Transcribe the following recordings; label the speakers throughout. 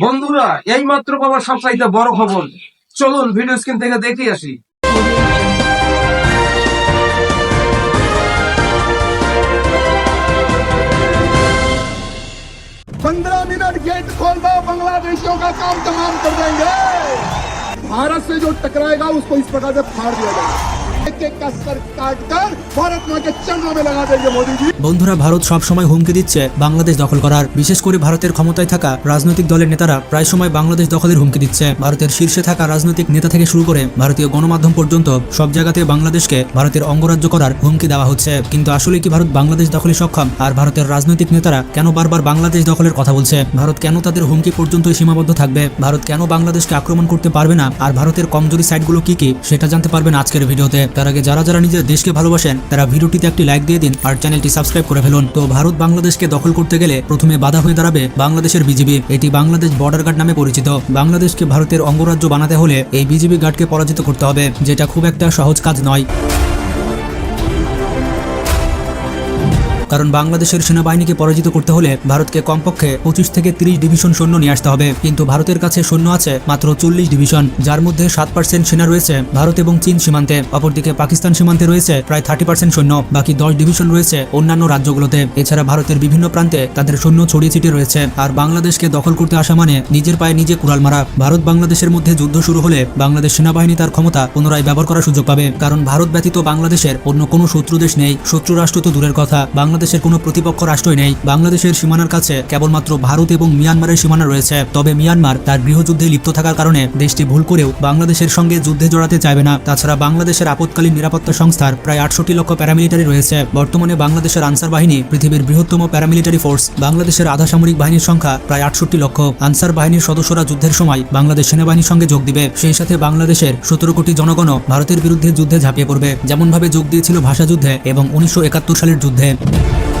Speaker 1: বন্ধুরা এই মাত্র পাওয়া সবচাইতে বড় খবর চলুন ভিডিও স্ক্রিন থেকে দেখে আসি
Speaker 2: पंद्रह मिनट गेट खोल दो बांग्लादेशियों का काम तमाम कर देंगे भारत से जो टकराएगा उसको इस प्रकार से फाड़ दिया जाएगा
Speaker 3: বন্ধুরা, ভারত সব সময় হুমকি দিচ্ছে বাংলাদেশ দখল করার। বিশেষ করে ভারতের ক্ষমতায় থাকা রাজনৈতিক দলের নেতারা প্রায় সময় বাংলাদেশ দখলের হুমকি দিচ্ছে। ভারতের শীর্ষে থাকা রাজনৈতিক নেতা থেকে শুরু করে ভারতীয় গণমাধ্যম পর্যন্ত সব জায়গাতে বাংলাদেশকে ভারতের অঙ্গরাজ্য করার হুমকি দেওয়া হচ্ছে। কিন্তু আসলে কি ভারত বাংলাদেশ দখলে সক্ষম? আর ভারতের রাজনৈতিক নেতারা কেন বারবার বাংলাদেশ দখলের কথা বলছে? ভারত কেন তাদের হুমকি পর্যন্ত সীমাবদ্ধ থাকবে? ভারত কেন বাংলাদেশকে আক্রমণ করতে পারবে না? আর ভারতের কমজোরি সাইটগুলো কি কি? সেটা জানতে পারবেন আজকের ভিডিওতে। তার আগে যারা যারা নিজের দেশকে ভালোবাসেন, তারা ভিডিওটিতে একটি লাইক দিয়ে দিন আর চ্যানেলটি সাবস্ক্রাইব করে ফেলুন। তো ভারত বাংলাদেশকে দখল করতে গেলে প্রথমে বাধা হয়ে দাঁড়াবে বাংলাদেশের বিজিবি এটি বাংলাদেশ বর্ডার গার্ড নামে পরিচিত। বাংলাদেশকে ভারতের অঙ্গরাজ্য বানাতে হলে এই বিজিবি গার্ডকে পরাজিত করতে হবে, যেটা খুব একটা সহজ কাজ নয়। কারণ বাংলাদেশের সেনাবাহিনীকে পরাজিত করতে হলে ভারতকে কমপক্ষে পঁচিশ থেকে তিরিশ ডিভিশন সৈন্য নিয়ে আসতে হবে। কিন্তু ভারতের কাছে সৈন্য আছে মাত্র চল্লিশ ডিভিশন, যার মধ্যে সাত পার্সেন্ট সেনা রয়েছে ভারত এবং চীন সীমান্তে। অপরদিকে পাকিস্তান সীমান্তে রয়েছে প্রায় থার্টি পার্সেন্ট সৈন্য, বাকি দশ ডিভিশন রয়েছে অন্যান্য রাজ্যগুলোতে। এছাড়া ভারতের বিভিন্ন প্রান্তে তাদের সৈন্য ছড়িয়ে ছিটিয়ে রয়েছে। আর বাংলাদেশকে দখল করতে আসা মানে নিজের পায়ে নিজে কুড়াল মারা। ভারত বাংলাদেশের মধ্যে যুদ্ধ শুরু হলে বাংলাদেশ সেনাবাহিনী তার ক্ষমতা পুনরায় ব্যবহার করার সুযোগ পাবে। কারণ ভারত ব্যতীত বাংলাদেশের অন্য কোনো শত্রু দেশ নেই। শত্রু রাষ্ট্র তো দূরের কথা। বাংলাদেশের কোনো প্রতিপক্ষ রাষ্ট্রই নেই। বাংলাদেশের সীমানার কাছে কেবলমাত্র ভারত এবং মিয়ানমারের সীমানা রয়েছে। তবে মিয়ানমার তার গৃহযুদ্ধে লিপ্ত থাকার কারণে দেশটি ভুল করেও বাংলাদেশের সঙ্গে যুদ্ধে জড়াতে চাইবে না। তাছাড়া বাংলাদেশের আপৎকালীন নিরাপত্তা সংস্থার প্রায় আটষট্টি লক্ষ প্যারামিলিটারি রয়েছে। বর্তমানে বাংলাদেশের আনসার বাহিনী পৃথিবীর বৃহত্তম প্যারামিলিটারি ফোর্স। বাংলাদেশের আধা সামরিক বাহিনীর সংখ্যা প্রায় আটষট্টি লক্ষ। আনসার বাহিনীর সদস্যরা যুদ্ধের সময় বাংলাদেশ সেনাবাহিনীর সঙ্গে যোগ দিবে। সেই সাথে বাংলাদেশের সতেরো কোটি জনগণও ভারতের বিরুদ্ধে যুদ্ধে ঝাঁপিয়ে পড়বে। যেমনভাবে যোগ দিয়েছিল ভাষা যুদ্ধে এবং উনিশশো একাত্তর সালের যুদ্ধে। you.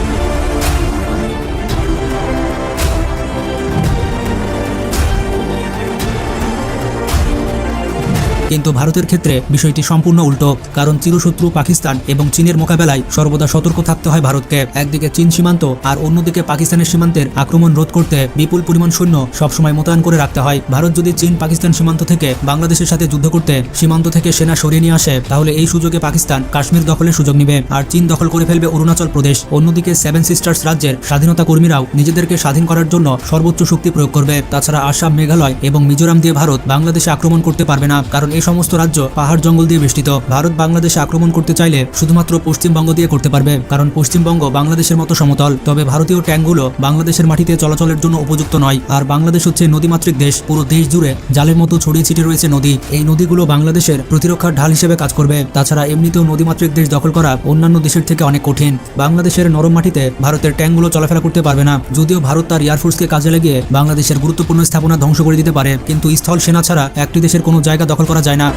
Speaker 3: কিন্তু ভারতের ক্ষেত্রে বিষয়টি সম্পূর্ণ উল্টো, কারণ চিরশত্রু পাকিস্তান এবং চীনের মোকাবেলায় সর্বদা সতর্ক থাকতে হয় ভারতকে। একদিকে চীন সীমান্ত আর অন্যদিকে পাকিস্তানের সীমান্তের আক্রমণ রোধ করতে বিপুল পরিমাণ সৈন্য সবসময় মোতায়েন করে রাখতে হয়। ভারত যদি চীন পাকিস্তান সীমান্ত থেকে বাংলাদেশের সাথে যুদ্ধ করতে সীমান্ত থেকে সেনা সরিয়ে নিয়ে আসে, তাহলে এই সুযোগে পাকিস্তান কাশ্মীর দখলের সুযোগ নেবে। আর চীন দখল করে ফেলবে অরুণাচল প্রদেশ। অন্যদিকে সেভেন সিস্টার্স রাজ্যের স্বাধীনতা কর্মীরাও নিজেদেরকে স্বাধীন করার জন্য সর্বোচ্চ শক্তি প্রয়োগ করবে। তাছাড়া আসাম, মেঘালয় এবং মিজোরাম দিয়ে ভারত বাংলাদেশে আক্রমণ করতে পারবে না, কারণ এই সমস্ত রাজ্য পাহাড় জঙ্গল দিয়ে বেষ্টিত। ভারত বাংলাদেশে আক্রমণ করতে চাইলে শুধুমাত্র পশ্চিমবঙ্গ দিয়ে করতে পারবে, কারণ পশ্চিমবঙ্গ বাংলাদেশের মতো সমতল। তবে ভারতীয় ট্যাঙ্কগুলো বাংলাদেশের মাটিতে চলাচলের জন্য উপযুক্ত নয়। আর বাংলাদেশ হচ্ছে নদীমাতৃক দেশ, পুরো দেশ জুড়ে জালের মতো ছড়িয়ে ছিটে রয়েছে নদী। এই নদীগুলো বাংলাদেশের প্রতিরক্ষার ঢাল হিসেবে কাজ করবে। তাছাড়া এমনিতেও নদীমাতৃক দেশ দখল করা অন্যান্য দেশের থেকে অনেক কঠিন। বাংলাদেশের নরম মাটিতে ভারতের ট্যাঙ্কগুলো চলাফেরা করতে পারবে না। যদিও ভারত তার এয়ারফোর্সকে কাজে লাগিয়ে বাংলাদেশের গুরুত্বপূর্ণ স্থাপনা ধ্বংস করে দিতে পারে, কিন্তু স্থল সেনা ছাড়া একটি দেশের কোনো জায়গা দখল করা যায় না।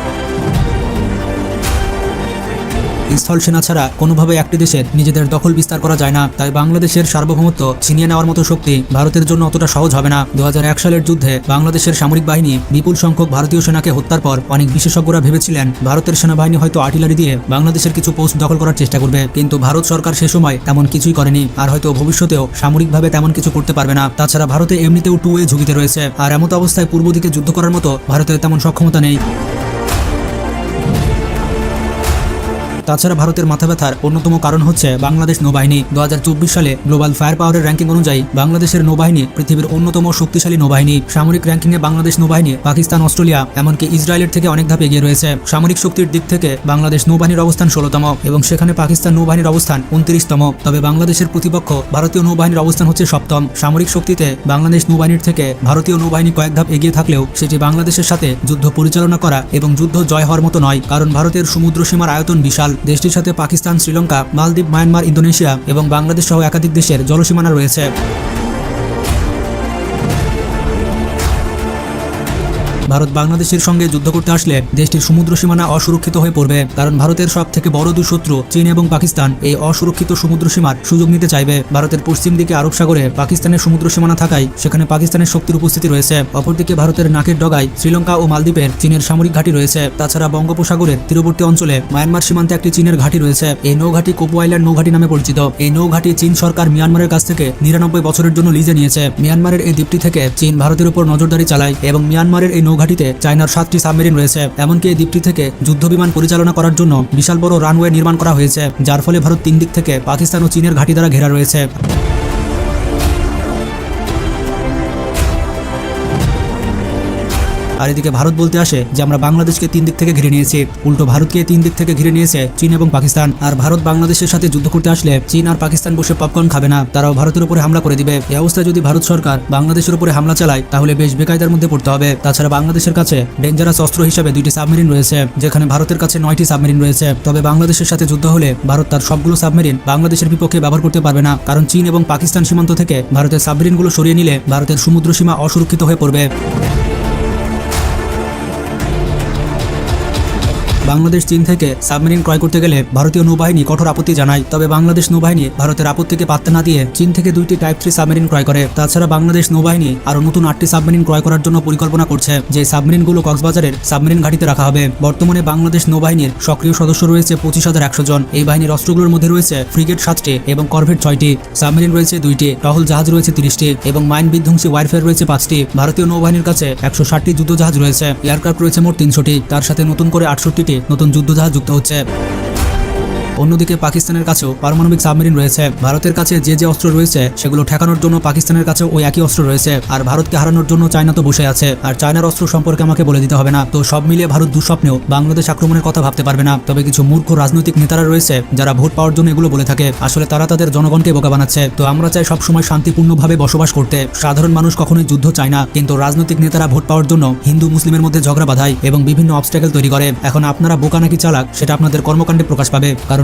Speaker 3: স্থল সেনা ছাড়া কোনোভাবে একটি দেশের নিজেদের দখল বিস্তার করা যায় না। তাই বাংলাদেশের সার্বভৌমত্ব ছিনিয়ে নেওয়ার মতো শক্তি ভারতের জন্য অতটা সহজ হবে না। দু হাজার এক সালের যুদ্ধে বাংলাদেশের সামরিক বাহিনী বিপুল সংখ্যক ভারতীয় সেনাকে হত্যার পর অনেক বিশেষজ্ঞরা ভেবেছিলেন, ভারতের সেনাবাহিনী হয়তো আর্টিলারি দিয়ে বাংলাদেশের কিছু পোস্ট দখল করার চেষ্টা করবে। কিন্তু ভারত সরকার সে সময় তেমন কিছুই করেনি, আর হয়তো ভবিষ্যতেও সামরিকভাবে তেমন কিছু করতে পারবে না। তাছাড়া ভারতে এমনিতেও টু ওয়ে ঝুঁকিতে রয়েছে, আর এমত অবস্থায় পূর্ব দিকে যুদ্ধ করার মতো ভারতের তেমন সক্ষমতা নেই। তাছাড়া ভারতের মাথা ব্যথার অন্যতম কারণ হচ্ছে বাংলাদেশ নৌবাহিনী। দু হাজার চব্বিশ সালে গ্লোবাল ফায়ার পাওয়ারের র্যাঙ্কিং অনুযায়ী বাংলাদেশের নৌবাহিনী পৃথিবীর অন্যতম শক্তিশালী নৌবাহিনী। সামরিক র্যাঙ্কিংয়ে বাংলাদেশ নৌবাহিনী, পাকিস্তান, অস্ট্রেলিয়া, এমনকি ইসরায়েলের থেকে অনেক ধাপ এগিয়ে রয়েছে। সামরিক শক্তির দিক থেকে বাংলাদেশ নৌবাহিনীর অবস্থান ষোলোতম এবং সেখানে পাকিস্তান নৌবাহিনীর অবস্থান উনত্রিশতম। তবে বাংলাদেশের প্রতিপক্ষ ভারতীয় নৌবাহিনীর অবস্থান হচ্ছে সপ্তম। সামরিক শক্তিতে বাংলাদেশ নৌবাহিনীর থেকে ভারতীয় নৌবাহিনী কয়েক ধাপ এগিয়ে থাকলেও সেটি বাংলাদেশের সাথে যুদ্ধ পরিচালনা করা এবং যুদ্ধ জয় হওয়ার মতো নয়, কারণ ভারতের সমুদ্র সীমার আয়তন বিশাল। দেশটির সাথে পাকিস্তান শ্রীলঙ্কা মালদ্বীপ মায়ানমার ইন্দোনেশিয়া এবং বাংলাদেশ সহ একাধিক দেশের জলসীমানা রয়েছে। ভারত বাংলাদেশের সঙ্গে যুদ্ধ করতে আসলে দেশটির সমুদ্র সীমানা অসুরক্ষিত হয়ে পড়বে, কারণ ভারতের সব থেকে বড় দুই শত্রু চীন এবং পাকিস্তান এই অসুরক্ষিত সমুদ্র সীমার সুযোগ নিতে চাইবে। ভারতের পশ্চিম দিকে আরব সাগরে পাকিস্তানের সমুদ্র সীমানা থাকায় সেখানে পাকিস্তানের শক্তির উপস্থিতি রয়েছে। অপরদিকে ভারতের নাকের ডগায় শ্রীলঙ্কা ও মালদ্বীপের চীনের সামরিক ঘাঁটি রয়েছে। তাছাড়া বঙ্গোপসাগরের তীরবর্তী অঞ্চলে মায়ানমার সীমান্তে একটি চীনের ঘাঁটি রয়েছে। এই নৌঘাটি কোপো আইল্যান্ড নৌঘাটি নামে পরিচিত। এই নৌঘাটি চীন সরকার মিয়ানমারের কাছ থেকে নিরানব্বই বছরের জন্য লিজে নিয়েছে। মিয়ানমারের এই দ্বীপটি থেকে চীন ভারতের উপর নজরদারি চালায় এবং মিয়ানমারের এই নৌঘাটিতে চায়নার সাতটি সাবমেরিন রয়েছে, এমনকি এই দ্বীপটি থেকে যুদ্ধ বিমান পরিচালনা করার জন্য বিশাল বড় রানওয়ে নির্মাণ করা হয়েছে, যার ফলে ভারত তিন দিক থেকে পাকিস্তান ও চীনের ঘাঁটি দ্বারা ঘেরা রয়েছে। আর এদিকে ভারত বলতে আসে যে আমরা বাংলাদেশকে তিন দিক থেকে ঘিরে নিয়েছি। উল্টো ভারতকে তিন দিক থেকে ঘিরে নিয়েছে চীন এবং পাকিস্তান। আর ভারত বাংলাদেশের সাথে যুদ্ধ করতে আসলে চীন আর পাকিস্তান বসে পপকর্ন খাবে না। তারাও ভারতের উপরে হামলা করে দিবে। এই অবস্থায় যদি ভারত সরকার বাংলাদেশের উপরে হামলা চালায়, তাহলে বেশ বেকায়দার মধ্যে পড়তে হবে। তাছাড়া বাংলাদেশের কাছে ডেঞ্জারাস অস্ত্র হিসেবে দুইটি সাবমেরিন রয়েছে, যেখানে ভারতের কাছে নয়টি সাবমেরিন রয়েছে। তবে বাংলাদেশের সাথে যুদ্ধ হলে ভারত তার সবগুলো সাবমেরিন বাংলাদেশের বিপক্ষে ব্যবহার করতে পারবে না। কারণ চীন এবং পাকিস্তান সীমান্ত থেকে ভারতের সাবমেরিনগুলো সরিয়ে নিলে ভারতের সমুদ্র সীমা অসুরক্ষিত হয়ে পড়বে। বাংলাদেশ, চীন থেকে সাবমেরিন ক্রয় করতে গেলে ভারতীয় নৌবাহিনী কঠোর আপত্তি জানায়। তবে বাংলাদেশ নৌবাহিনী ভারতের আপত্তিকে পাত্তা না দিয়ে চীন থেকে দুইটি টাইপ থ্রি সাবমেরিন ক্রয় করে। তাছাড়া বাংলাদেশ নৌবাহিনী আরও নতুন আটটি সাবমেরিন ক্রয় করার জন্য পরিকল্পনা করছে, যে সাবমেরিনগুলো কক্সবাজারের সাবমেরিন ঘাটিতে রাখা হবে। বর্তমানে বাংলাদেশ নৌবাহিনীর সক্রিয় সদস্য রয়েছে পঁচিশ হাজার একশো জন। এই বাহিনীর অস্ত্রগুলোর মধ্যে রয়েছে ফ্রিগেট সাতটি এবং করভেট ছয়টি, সাবমেরিন রয়েছে দুইটি টহল জাহাজ রয়েছে তিরিশটি এবং মাইন বিধ্বংসী ওয়ারফেয়ার রয়েছে পাঁচটি। ভারতীয় নৌবাহিনীর কাছে একশো ষাটটি যুদ্ধ জাহাজ রয়েছে। এয়ারক্রাফট রয়েছে মোট তিনশোটি, তার সাথে নতুন করে আটষট্টিটি নতুন যুদ্ধজাহাজ যুক্ত হচ্ছে। অন্যদিকে পাকিস্তানের কাছেও পারমাণবিক সাবমেরিন রয়েছে। ভারতের কাছে যে যে অস্ত্র রয়েছে, সেগুলো ঠেকানোর জন্য পাকিস্তানের কাছে ওই একই অস্ত্র রয়েছে। আর ভারতকে হারানোর জন্য চায়না তো বসে আছে। আর চায়নার অস্ত্র সম্পর্কে আমাকে বলে দিতে হবে না। তো সব মিলিয়ে ভারত দুঃস্বপ্নেও বাংলাদেশ আক্রমণের কথা ভাবতে পারবে না। তবে কিছু মূর্খ রাজনৈতিক নেতারা রয়েছে, যারা ভোট পাওয়ার জন্য এগুলো বলে থাকে। আসলে তারা তাদের জনগণকে বোকা বানাচ্ছে। তো আমরা চাই সবসময় শান্তিপূর্ণভাবে বসবাস করতে। সাধারণ মানুষ কখনোই যুদ্ধ চায় না। কিন্তু রাজনৈতিক নেতারা ভোট পাওয়ার জন্য হিন্দু, মুসলিমের মধ্যে ঝগড়া বাঁধায় এবং বিভিন্ন অবস্টাকেল তৈরি করে। এখন আপনারা বোকা নাকি চালাক, সেটা আপনাদের কর্মকাণ্ডে প্রকাশ পাবে। কারণ